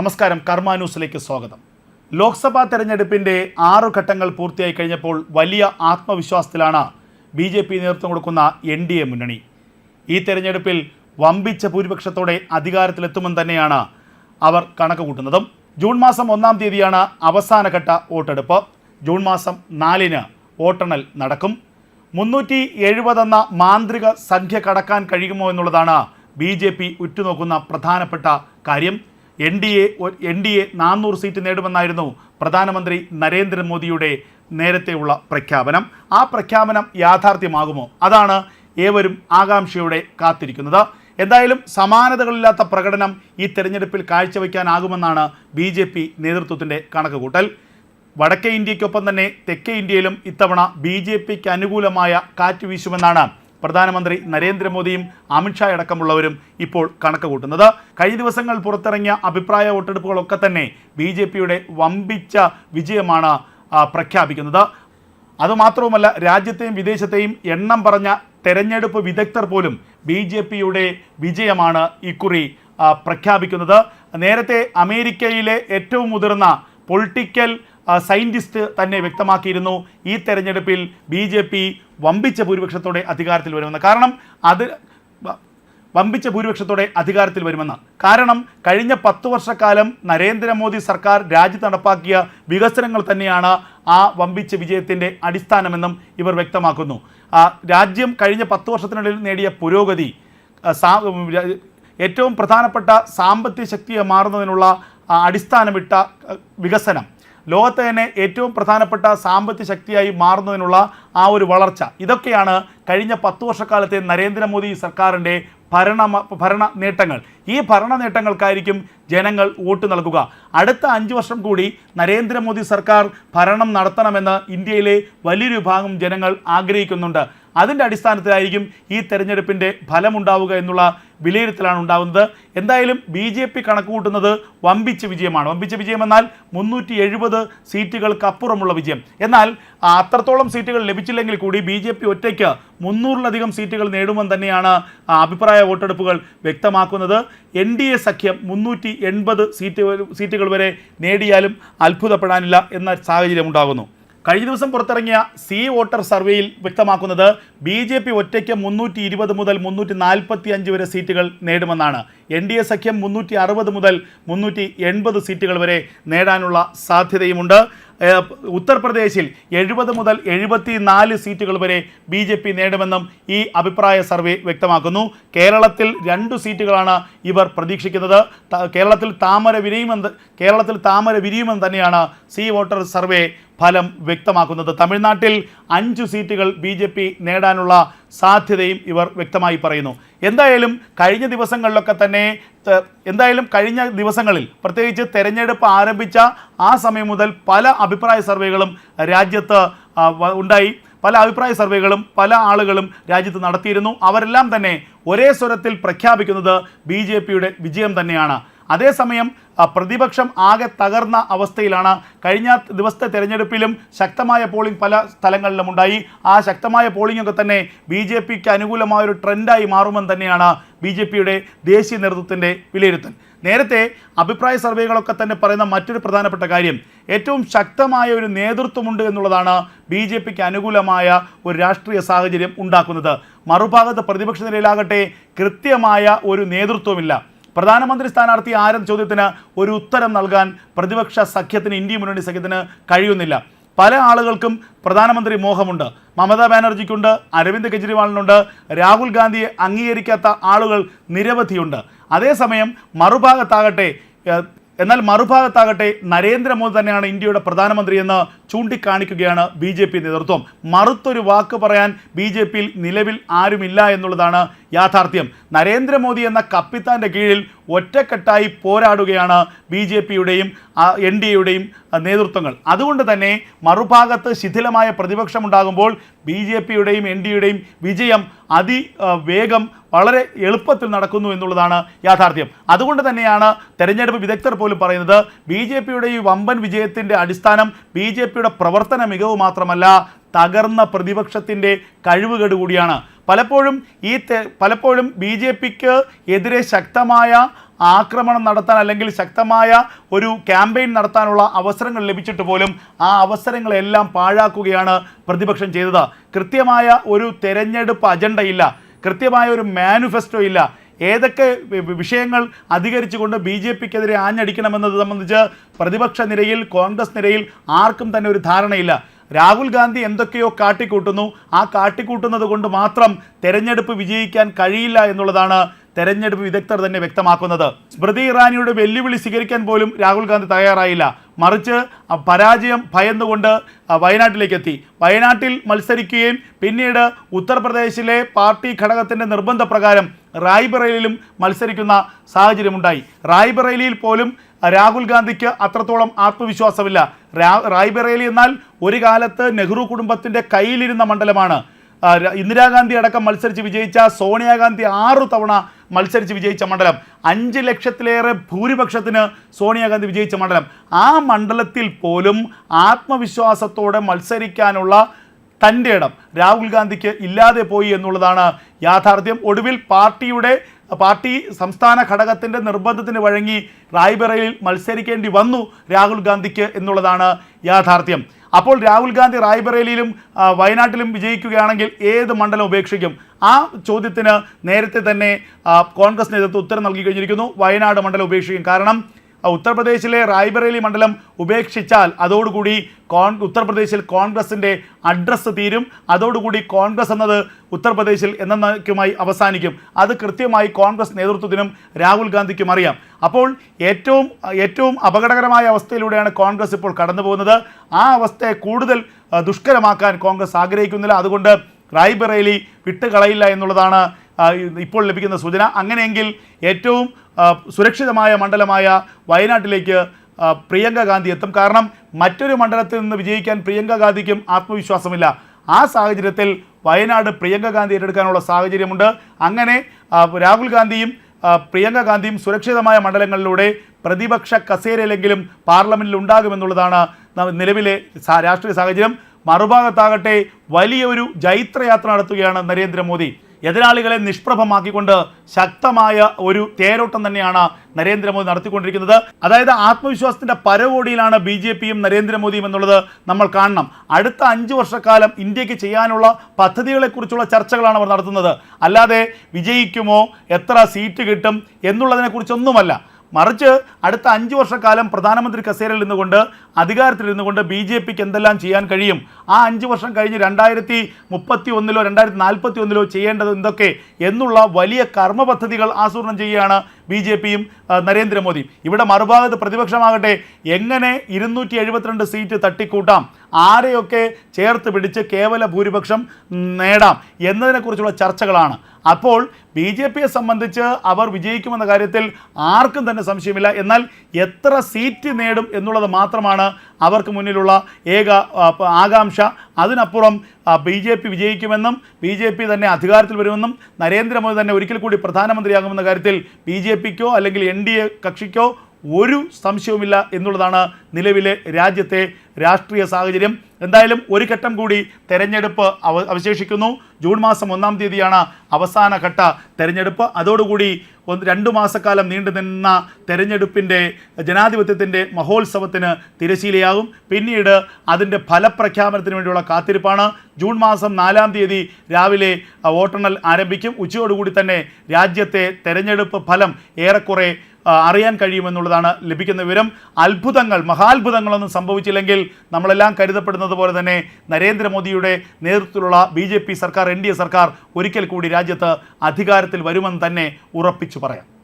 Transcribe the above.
നമസ്കാരം കർമ്മ ന്യൂസിലേക്ക് സ്വാഗതം. ലോക്സഭാ തെരഞ്ഞെടുപ്പിന്റെ ആറു ഘട്ടങ്ങൾ പൂർത്തിയായി കഴിഞ്ഞപ്പോൾ വലിയ ആത്മവിശ്വാസത്തിലാണ് ബി ജെ പി നേതൃത്വം കൊടുക്കുന്ന എൻ ഡി എ മുന്നണി. ഈ തെരഞ്ഞെടുപ്പിൽ വമ്പിച്ച ഭൂരിപക്ഷത്തോടെ അധികാരത്തിലെത്തുമെന്ന് തന്നെയാണ് അവർ കണക്ക് കൂട്ടുന്നതും ജൂൺ മാസം ഒന്നാം തീയതിയാണ് അവസാനഘട്ട വോട്ടെടുപ്പ്. ജൂൺ മാസം നാലിന് വോട്ടെണ്ണൽ നടക്കും. മുന്നൂറ്റി എഴുപതെന്ന മാന്ത്രിക സംഖ്യ കടക്കാൻ കഴിയുമോ എന്നുള്ളതാണ് ബി ജെ പി ഉറ്റുനോക്കുന്ന പ്രധാനപ്പെട്ട കാര്യം. N D A N D A നാനൂറ് സീറ്റ് നേടുമെന്നായിരുന്നു പ്രധാനമന്ത്രി നരേന്ദ്രമോദിയുടെ നേരത്തെയുള്ള പ്രഖ്യാപനം. ആ പ്രഖ്യാപനം യാഥാർത്ഥ്യമാകുമോ? അതാണ് ഏവരും ആകാംക്ഷയോടെ കാത്തിരിക്കുന്നത്. എന്തായാലും സമാനതകളില്ലാത്ത പ്രകടനം ഈ തെരഞ്ഞെടുപ്പിൽ കാഴ്ചവെക്കാനാകുമെന്നാണ് ബി ജെ പി നേതൃത്വത്തിന്റെ കണക്കുകൂട്ടൽ. വടക്കേ ഇന്ത്യക്കൊപ്പം തന്നെ തെക്കേ ഇന്ത്യയിലും ഇത്തവണ ബി ജെ പിക്ക് അനുകൂലമായ കാറ്റ് വീശുമെന്നാണ് പ്രധാനമന്ത്രി നരേന്ദ്രമോദിയും അമിത്ഷാ അടക്കമുള്ളവരും ഇപ്പോൾ കണക്ക് കൂട്ടുന്നത് കഴിഞ്ഞ ദിവസങ്ങൾ പുറത്തിറങ്ങിയ അഭിപ്രായ വോട്ടെടുപ്പുകളൊക്കെ തന്നെ ബി ജെ പിയുടെ വമ്പിച്ച വിജയമാണ് പ്രഖ്യാപിക്കുന്നത്. അതുമാത്രവുമല്ല രാജ്യത്തെയും വിദേശത്തെയും എണ്ണം പറഞ്ഞ തെരഞ്ഞെടുപ്പ് വിദഗ്ധർ പോലും ബി ജെ പിയുടെ വിജയമാണ് ഇക്കുറി പ്രഖ്യാപിക്കുന്നത്. നേരത്തെ അമേരിക്കയിലെ ഏറ്റവും മുതിർന്ന പൊളിറ്റിക്കൽ സയന്റിസ്റ്റ് തന്നെ വ്യക്തമാക്കിയിരുന്നു. ഈ തെരഞ്ഞെടുപ്പിൽ ബി ജെ പി വമ്പിച്ച ഭൂരിപക്ഷത്തോടെ അധികാരത്തിൽ വരുമെന്ന്. കാരണം അത് വമ്പിച്ച ഭൂരിപക്ഷത്തോടെ അധികാരത്തിൽ വരുമെന്ന്. കാരണം കഴിഞ്ഞ പത്ത് വർഷക്കാലം നരേന്ദ്രമോദി സർക്കാർ രാജ്യത്ത് നടപ്പാക്കിയ വികസനങ്ങൾ തന്നെയാണ് ആ വമ്പിച്ച വിജയത്തിന്റെ അടിസ്ഥാനമെന്നും ഇവർ വ്യക്തമാക്കുന്നു. രാജ്യം കഴിഞ്ഞ പത്ത് വർഷത്തിനുള്ളിൽ നേടിയ പുരോഗതി ഏറ്റവും പ്രധാനപ്പെട്ട സാമ്പത്തിക ശക്തിയെ മാറുന്നതിനുള്ള അടിസ്ഥാനമിട്ട വികസനം. ലോകത്തെ തന്നെ ഏറ്റവും പ്രധാനപ്പെട്ട സാമ്പത്തിക ശക്തിയായി മാറുന്നതിനുള്ള ആ ഒരു വളർച്ച. ഇതൊക്കെയാണ് കഴിഞ്ഞ പത്ത് വർഷക്കാലത്തെ നരേന്ദ്രമോദി സർക്കാരിന്റെ ഭരണ ഭരണ നേട്ടങ്ങൾ. ഈ ഭരണ നേട്ടങ്ങൾക്കായിരിക്കും ജനങ്ങൾ വോട്ട് നൽകുക. അടുത്ത അഞ്ച് വർഷം കൂടി നരേന്ദ്രമോദി സർക്കാർ ഭരണം നടത്തണമെന്ന് ഇന്ത്യയിലെ വലിയൊരു വിഭാഗം ജനങ്ങൾ ആഗ്രഹിക്കുന്നുണ്ട്. അതിന്റെ അടിസ്ഥാനത്തിലായിരിക്കും ഈ തെരഞ്ഞെടുപ്പിന്റെ ഫലമുണ്ടാവുക എന്നുള്ള വിലയിരുത്തലാണ് ഉണ്ടാകുന്നത് എന്തായാലും ബി ജെ പി കണക്കുകൂട്ടുന്നത് വമ്പിച്ച വിജയമാണ്. വമ്പിച്ച വിജയം എന്നാൽ മുന്നൂറ്റി എഴുപത് സീറ്റുകൾക്ക് അപ്പുറമുള്ള വിജയം. എന്നാൽ അത്രത്തോളം സീറ്റുകൾ ലഭിച്ചില്ലെങ്കിൽ കൂടി ബി ജെ പി ഒറ്റയ്ക്ക് മുന്നൂറിലധികം സീറ്റുകൾ നേടുമെന്ന് തന്നെയാണ് അഭിപ്രായ വോട്ടെടുപ്പുകൾ വ്യക്തമാക്കുന്നത്. എൻ ഡി എ സഖ്യം മുന്നൂറ്റി എൺപത് സീറ്റ് സീറ്റുകൾ വരെ നേടിയാലും അത്ഭുതപ്പെടാനില്ല എന്ന സാഹചര്യം ഉണ്ടാകുന്നു. കഴിഞ്ഞ ദിവസം പുറത്തിറങ്ങിയ സി വോട്ടർ സർവേയിൽ വ്യക്തമാക്കുന്നത് ബി ജെ പി ഒറ്റയ്ക്ക് മുന്നൂറ്റി ഇരുപത് മുതൽ മുന്നൂറ്റി നാൽപ്പത്തി അഞ്ച് വരെ സീറ്റുകൾ നേടുമെന്നാണ്. എൻ ഡി എ സഖ്യം മുന്നൂറ്റി അറുപത് മുതൽ മുന്നൂറ്റി എൺപത് സീറ്റുകൾ വരെ നേടാനുള്ള സാധ്യതയുമുണ്ട്. ഉത്തർപ്രദേശിൽ എഴുപത് മുതൽ എഴുപത്തി നാല് സീറ്റുകൾ വരെ ബി ജെ പി നേടുമെന്നും ഈ അഭിപ്രായ സർവേ വ്യക്തമാക്കുന്നു. കേരളത്തിൽ രണ്ട് സീറ്റുകളാണ് ഇവർ പ്രതീക്ഷിക്കുന്നത്. കേരളത്തിൽ താമര വിരിയുമെന്ന് കേരളത്തിൽ താമര വിരിയുമെന്ന് തന്നെയാണ് സി വോട്ടർ സർവേ ഫലം വ്യക്തമാക്കുന്നത്. തമിഴ്നാട്ടിൽ അഞ്ച് സീറ്റുകൾ ബി ജെ പി നേടാനുള്ള സാധ്യതയും ഇവർ വ്യക്തമായി പറയുന്നു. എന്തായാലും കഴിഞ്ഞ ദിവസങ്ങളിലൊക്കെ തന്നെ എന്തായാലും കഴിഞ്ഞ ദിവസങ്ങളിൽ പ്രത്യേകിച്ച് തെരഞ്ഞെടുപ്പ് ആരംഭിച്ച ആ സമയം മുതൽ പല അഭിപ്രായ സർവേകളും രാജ്യത്ത് ഉണ്ടായി. പല അഭിപ്രായ സർവേകളും പല ആളുകളും രാജ്യത്ത് നടത്തിയിരുന്നു. അവരെല്ലാം തന്നെ ഒരേ സ്വരത്തിൽ പ്രഖ്യാപിക്കുന്നത് ബി വിജയം തന്നെയാണ്. അതേസമയം പ്രതിപക്ഷം ആകെ തകർന്ന അവസ്ഥയിലാണ്. കഴിഞ്ഞ ദിവസത്തെ തെരഞ്ഞെടുപ്പിലും ശക്തമായ പോളിംഗ് പല സ്ഥലങ്ങളിലും ഉണ്ടായി. ആ ശക്തമായ പോളിംഗ് ഒക്കെ തന്നെ ബി ജെ പിക്ക് അനുകൂലമായ ഒരു ട്രെൻഡായി മാറുമെന്ന് തന്നെയാണ് ബി ജെ പിയുടെ ദേശീയ നേതൃത്വത്തിന്റെ വിലയിരുത്തൽ. നേരത്തെ അഭിപ്രായ സർവേകളൊക്കെ തന്നെ പറയുന്ന മറ്റൊരു പ്രധാനപ്പെട്ട കാര്യം ഏറ്റവും ശക്തമായ ഒരു നേതൃത്വമുണ്ട് എന്നുള്ളതാണ് ബി ജെ പിക്ക് അനുകൂലമായ ഒരു രാഷ്ട്രീയ സാഹചര്യം ഉണ്ടാക്കുന്നത്. മറുഭാഗത്ത് പ്രതിപക്ഷ നിലയിലാകട്ടെ കൃത്യമായ ഒരു നേതൃത്വമില്ല. പ്രധാനമന്ത്രി സ്ഥാനാർത്ഥി ആരെന്ന ചോദ്യത്തിന് ഒരു ഉത്തരം നൽകാൻ പ്രതിപക്ഷ സഖ്യത്തിന് ഇന്ത്യ മുന്നണി സഖ്യത്തിന് കഴിയുന്നില്ല. പല ആളുകൾക്കും പ്രധാനമന്ത്രി മോഹമുണ്ട്. മമതാ ബാനർജിക്കുണ്ട് അരവിന്ദ് കെജ്രിവാളിനുണ്ട് രാഹുൽ ഗാന്ധിയെ അംഗീകരിക്കാത്ത ആളുകൾ നിരവധിയുണ്ട്. അതേസമയം മറുഭാഗത്താകട്ടെ എന്നാൽ മറുഭാഗത്താകട്ടെ നരേന്ദ്രമോദി തന്നെയാണ് ഇന്ത്യയുടെ പ്രധാനമന്ത്രി എന്ന് ചൂണ്ടിക്കാണിക്കുകയാണ് ബി ജെ പി നേതൃത്വം. മറുത്തൊരു വാക്ക് പറയാൻ ബി ജെ പിയിൽ നിലവിൽ ആരുമില്ല എന്നുള്ളതാണ് യാഥാർത്ഥ്യം. നരേന്ദ്രമോദി എന്ന കപ്പിത്താന്റെ കീഴിൽ ഒറ്റക്കെട്ടായി പോരാടുകയാണ് ബി ജെ പിയുടെയും എൻ ഡി എയുടെയും നേതൃത്വങ്ങൾ. അതുകൊണ്ട് തന്നെ മറുഭാഗത്ത് ശിഥിലമായ പ്രതിപക്ഷമുണ്ടാകുമ്പോൾ ബി ജെ പിയുടെയും എൻ ഡി യുടെയും വിജയം അതി ആ, വേഗം വളരെ എളുപ്പത്തിൽ നടക്കുന്നു എന്നുള്ളതാണ് യാഥാർത്ഥ്യം. അതുകൊണ്ട് തന്നെയാണ് തെരഞ്ഞെടുപ്പ് വിദഗ്ധർ പോലും പറയുന്നത് ബി ജെ പിയുടെ ഈ വമ്പൻ വിജയത്തിന്റെ അടിസ്ഥാനം ബി ജെ പിയുടെ പ്രവർത്തന മികവ് മാത്രമല്ല തകർന്ന പ്രതിപക്ഷത്തിന്റെ കഴിവുകേട് കൂടിയാണ്. പലപ്പോഴും ഈ പലപ്പോഴും ബി ജെ പിക്ക് എതിരെ ശക്തമായ ആക്രമണം നടത്താൻ അല്ലെങ്കിൽ ശക്തമായ ഒരു ക്യാമ്പയിൻ നടത്താനുള്ള അവസരങ്ങൾ ലഭിച്ചിട്ട് പോലും ആ അവസരങ്ങളെല്ലാം പാഴാക്കുകയാണ് പ്രതിപക്ഷം ചെയ്തത്. കൃത്യമായ ഒരു തെരഞ്ഞെടുപ്പ് അജണ്ടയില്ല. കൃത്യമായ ഒരു മാനിഫെസ്റ്റോ ഇല്ല. ഏതൊക്കെ വിഷയങ്ങൾ അധികരിച്ചുകൊണ്ട് ബി ജെ പിക്കെതിരെ ആഞ്ഞടിക്കണമെന്നത് സംബന്ധിച്ച് പ്രതിപക്ഷ നിരയിൽ കോൺഗ്രസ് നിരയിൽ ആർക്കും തന്നെ ഒരു ധാരണയില്ല. രാഹുൽ ഗാന്ധി എന്തൊക്കെയോ കാട്ടിക്കൂട്ടുന്നു. ആ കാട്ടിക്കൂട്ടുന്നത് കൊണ്ട് മാത്രം തെരഞ്ഞെടുപ്പ് വിജയിക്കാൻ കഴിയില്ല എന്നുള്ളതാണ് തെരഞ്ഞെടുപ്പ് വിദഗ്ധർ തന്നെ വ്യക്തമാക്കുന്നത്. സ്മൃതി ഇറാനിയുടെ വെല്ലുവിളി സ്വീകരിക്കാൻ പോലും രാഹുൽ ഗാന്ധി തയ്യാറായില്ല. മറിച്ച് പരാജയം ഭയന്നുകൊണ്ട് വയനാട്ടിലേക്ക് എത്തി വയനാട്ടിൽ മത്സരിക്കുകയും പിന്നീട് ഉത്തർപ്രദേശിലെ പാർട്ടി ഘടകത്തിന്റെ നിർബന്ധപ്രകാരം റായ്ബറേലിയിലും മത്സരിക്കുന്ന സാഹചര്യമുണ്ടായി. റായ്ബറേലിയിൽ പോലും രാഹുൽ ഗാന്ധിക്ക് അത്രത്തോളം ആത്മവിശ്വാസമില്ല. റായ്ബറേലി എന്നാൽ ഒരു കാലത്ത് നെഹ്റു കുടുംബത്തിന്റെ കയ്യിലിരുന്ന മണ്ഡലമാണ്. ഇന്ദിരാഗാന്ധി അടക്കം മത്സരിച്ച് വിജയിച്ച സോണിയാഗാന്ധി ആറു തവണ മത്സരിച്ച് വിജയിച്ച മണ്ഡലം. അഞ്ച് ലക്ഷത്തിലേറെ ഭൂരിപക്ഷത്തിന് സോണിയാഗാന്ധി വിജയിച്ച മണ്ഡലം. ആ മണ്ഡലത്തിൽ പോലും ആത്മവിശ്വാസത്തോടെ മത്സരിക്കാനുള്ള തന്റെ ഇടം രാഹുൽ ഗാന്ധിക്ക് ഇല്ലാതെ പോയി എന്നുള്ളതാണ് യാഥാർത്ഥ്യം. ഒടുവിൽ പാർട്ടിയുടെ പാർട്ടി സംസ്ഥാന ഘടകത്തിന്റെ നിർബന്ധത്തിന് വഴങ്ങി റായ്ബറയിൽ മത്സരിക്കേണ്ടി വന്നു രാഹുൽ ഗാന്ധിക്ക് എന്നുള്ളതാണ് യാഥാർത്ഥ്യം. അപ്പോൾ രാഹുൽ ഗാന്ധി റായ്ബറേലിയിലും വയനാട്ടിലും വിജയിക്കുകയാണെങ്കിൽ ഏത് മണ്ഡലം ഉപേക്ഷിക്കും? ആ ചോദ്യത്തിന് നേരത്തെ തന്നെ കോൺഗ്രസ് നേതൃത്വം ഉത്തരം നൽകി കഴിഞ്ഞിരിക്കുന്നു. വയനാട് മണ്ഡലം ഉപേക്ഷിക്കും. കാരണം ഉത്തർപ്രദേശിലെ റായ്ബറേലി മണ്ഡലം ഉപേക്ഷിച്ചാൽ അതോടുകൂടി കോൺ ഉത്തർപ്രദേശിൽ കോൺഗ്രസിന്റെ അഡ്രസ്സ് തീരും. അതോടുകൂടി കോൺഗ്രസ് എന്നത് ഉത്തർപ്രദേശിൽ എന്നേക്കുമായി അവസാനിക്കും. അത് കൃത്യമായി കോൺഗ്രസ് നേതൃത്വത്തിനും രാഹുൽ ഗാന്ധിക്കും അറിയാം. അപ്പോൾ ഏറ്റവും ഏറ്റവും അപകടകരമായ അവസ്ഥയിലൂടെയാണ് കോൺഗ്രസ് ഇപ്പോൾ കടന്നു ആ അവസ്ഥയെ കൂടുതൽ ദുഷ്കരമാക്കാൻ കോൺഗ്രസ് ആഗ്രഹിക്കുന്നില്ല. അതുകൊണ്ട് റായ്ബറേലി വിട്ടുകളയില്ല എന്നുള്ളതാണ് ഇപ്പോൾ ലഭിക്കുന്ന സൂചന. അങ്ങനെയെങ്കിൽ ഏറ്റവും സുരക്ഷിതമായ മണ്ഡലമായ വയനാട്ടിലേക്ക് പ്രിയങ്ക ഗാന്ധി എത്തും. കാരണം മറ്റൊരു മണ്ഡലത്തിൽ നിന്ന് വിജയിക്കാൻ പ്രിയങ്ക ഗാന്ധിക്കും ആത്മവിശ്വാസമില്ല. ആ സാഹചര്യത്തിൽ വയനാട് പ്രിയങ്ക ഗാന്ധി ഏറ്റെടുക്കാനുള്ള സാഹചര്യമുണ്ട്. അങ്ങനെ രാഹുൽ ഗാന്ധിയും പ്രിയങ്ക ഗാന്ധിയും സുരക്ഷിതമായ മണ്ഡലങ്ങളിലൂടെ പ്രതിപക്ഷ കസേരയിലെങ്കിലും പാർലമെന്റിൽ ഉണ്ടാകുമെന്നുള്ളതാണ് നിലവിലെ രാഷ്ട്രീയ സാഹചര്യം. മറുഭാഗത്താകട്ടെ വലിയൊരു ജൈത്രയാത്ര നടത്തുകയാണ് നരേന്ദ്രമോദി. എതിരാളികളെ നിഷ്പ്രഭമാക്കിക്കൊണ്ട് ശക്തമായ ഒരു തേരോട്ടം തന്നെയാണ് നരേന്ദ്രമോദി നടത്തിക്കൊണ്ടിരിക്കുന്നത്. അതായത് ആത്മവിശ്വാസത്തിന്റെ പരകോടിയിലാണ് ബി ജെ പിയും നരേന്ദ്രമോദിയും എന്നുള്ളത് നമ്മൾ കാണണം. അടുത്ത അഞ്ച് വർഷക്കാലം ഇന്ത്യയ്ക്ക് ചെയ്യാനുള്ള പദ്ധതികളെക്കുറിച്ചുള്ള ചർച്ചകളാണ് അവർ നടത്തുന്നത്. അല്ലാതെ വിജയിക്കുമോ എത്ര സീറ്റ് കിട്ടും എന്നുള്ളതിനെക്കുറിച്ചൊന്നുമല്ല. മറിച്ച് അടുത്ത അഞ്ച് വർഷക്കാലം പ്രധാനമന്ത്രി കസേരയിൽ നിന്നുകൊണ്ട് അധികാരത്തിൽ ഇരുന്നുകൊണ്ട് ബി ജെ പിക്ക് എന്തെല്ലാം ചെയ്യാൻ കഴിയും? ആ അഞ്ച് വർഷം കഴിഞ്ഞ് രണ്ടായിരത്തി മുപ്പത്തി ഒന്നിലോ രണ്ടായിരത്തി നാൽപ്പത്തി ഒന്നിലോ ചെയ്യേണ്ടത് എന്തൊക്കെ എന്നുള്ള വലിയ കർമ്മ പദ്ധതികൾ ആസൂത്രണം ചെയ്യുകയാണ് ബി ജെ പിയും നരേന്ദ്രമോദിയും. ഇവിടെ മറുഭാഗത്ത് പ്രതിപക്ഷമാകട്ടെ എങ്ങനെ ഇരുന്നൂറ്റി എഴുപത്തിരണ്ട് സീറ്റ് തട്ടിക്കൂട്ടാം? ആരെയൊക്കെ ചേർത്ത് പിടിച്ച് കേവല ഭൂരിപക്ഷം നേടാം എന്നതിനെക്കുറിച്ചുള്ള ചർച്ചകളാണ്. അപ്പോൾ ബി ജെ പിയെ സംബന്ധിച്ച് അവർ വിജയിക്കുമെന്ന കാര്യത്തിൽ ആർക്കും തന്നെ സംശയമില്ല. എന്നാൽ എത്ര സീറ്റ് നേടും എന്നുള്ളത് മാത്രമാണ് അവർക്ക് മുന്നിലുള്ള ഏക ആകാംക്ഷ. അതിനപ്പുറം ബി ജെ പി വിജയിക്കുമെന്നും ബി ജെ പി തന്നെ അധികാരത്തിൽ വരുമെന്നും നരേന്ദ്രമോദി തന്നെ ഒരിക്കൽ കൂടി പ്രധാനമന്ത്രിയാകുമെന്ന കാര്യത്തിൽ ബി ജെ പിക്കോ അല്ലെങ്കിൽ എൻ ഡി എ കക്ഷിക്കോ ഒരു സംശയവുമില്ല എന്നുള്ളതാണ് നിലവിലെ രാജ്യത്തെ രാഷ്ട്രീയ സാഹചര്യം. എന്തായാലും ഒരു ഘട്ടം കൂടി തെരഞ്ഞെടുപ്പ് അവ അവശേഷിക്കുന്നു. ജൂൺ മാസം ഒന്നാം തീയതിയാണ് അവസാന ഘട്ട തെരഞ്ഞെടുപ്പ്. അതോടുകൂടി രണ്ട് മാസക്കാലം നീണ്ടു നിന്ന തെരഞ്ഞെടുപ്പിന്റെ ജനാധിപത്യത്തിന്റെ മഹോത്സവത്തിന് തിരശീലയാകും. പിന്നീട് അതിന്റെ ഫലപ്രഖ്യാപനത്തിന് വേണ്ടിയുള്ള കാത്തിരിപ്പാണ്. ജൂൺ മാസം നാലാം തീയതി രാവിലെ വോട്ടെണ്ണൽ ആരംഭിക്കും. ഉച്ചയോടുകൂടി തന്നെ രാജ്യത്തെ തെരഞ്ഞെടുപ്പ് ഫലം ഏറെക്കുറെ അറിയാൻ കഴിയുമെന്നുള്ളതാണ് ലഭിക്കുന്ന വിവരം. അത്ഭുതങ്ങൾ മഹാത്ഭുതങ്ങളൊന്നും സംഭവിച്ചില്ലെങ്കിൽ നമ്മളെല്ലാം കരുതപ്പെടുന്നത് പോലെ തന്നെ നരേന്ദ്രമോദിയുടെ നേതൃത്വത്തിലുള്ള ബി ജെ പി സർക്കാർ എൻ ഡി എ സർക്കാർ ഒരിക്കൽ കൂടി രാജ്യത്ത് അധികാരത്തിൽ വരുമെന്ന് തന്നെ ഉറപ്പിച്ചു പറയാം.